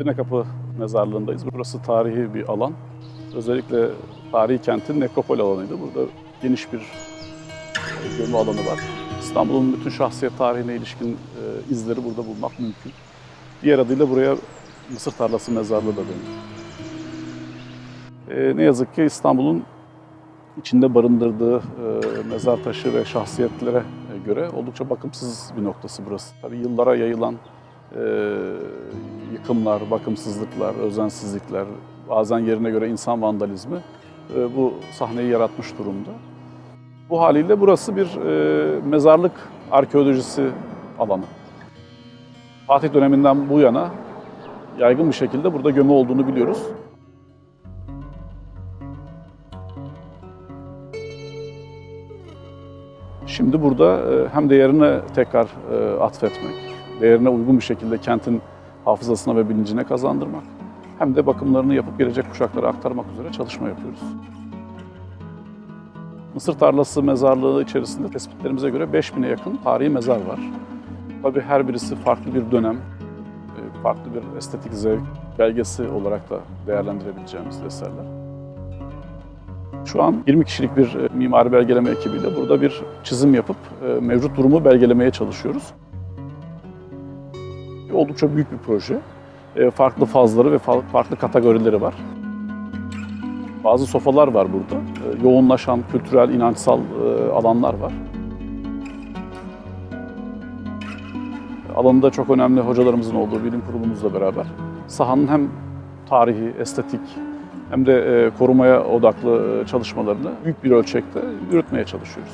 Edirne Kapı Mezarlığı'ndayız. Burası tarihi bir alan. Özellikle tarihi kentin nekropol alanıydı. Burada geniş bir gömü alanı var. İstanbul'un bütün şahsiyet tarihine ilişkin e, izleri burada bulmak mümkün. Diğer adıyla buraya Mısır Tarlası Mezarlığı da deniyor. E, ne yazık ki İstanbul'un içinde barındırdığı e, mezar taşı ve şahsiyetlere göre oldukça bakımsız bir noktası burası. Tabii yıllara yayılan yıkımlar, bakımsızlıklar, özensizlikler, bazen yerine göre insan vandalizmi e, bu sahneyi yaratmış durumda. Bu haliyle burası bir e, mezarlık arkeolojisi alanı. Fatih döneminden bu yana yaygın bir şekilde burada gömü olduğunu biliyoruz. Şimdi burada e, hem değerine tekrar atfetmek, değerine uygun bir şekilde kentin hafızasına ve bilincine kazandırmak, hem de bakımlarını yapıp gelecek kuşaklara aktarmak üzere çalışma yapıyoruz. Mısır Tarlası Mezarlığı içerisinde tespitlerimize göre 5000'e yakın tarihi mezar var. Tabii her birisi farklı bir dönem, e, farklı bir estetik zevk belgesi olarak da değerlendirebileceğimiz eserler. Şu an 20 kişilik bir e, mimari belgeleme ekibiyle burada bir çizim yapıp e, mevcut durumu belgelemeye çalışıyoruz. Oldukça büyük bir proje. E, Farklı fazları ve fa- farklı kategorileri var. Bazı sofalar var burada. E, Yoğunlaşan kültürel, inançsal e, alanlar var. Alanında çok önemli hocalarımızın olduğu bilim kurulumuzla beraber sahanın hem tarihi, estetik hem de korumaya odaklı çalışmalarını büyük bir ölçekte yürütmeye çalışıyoruz.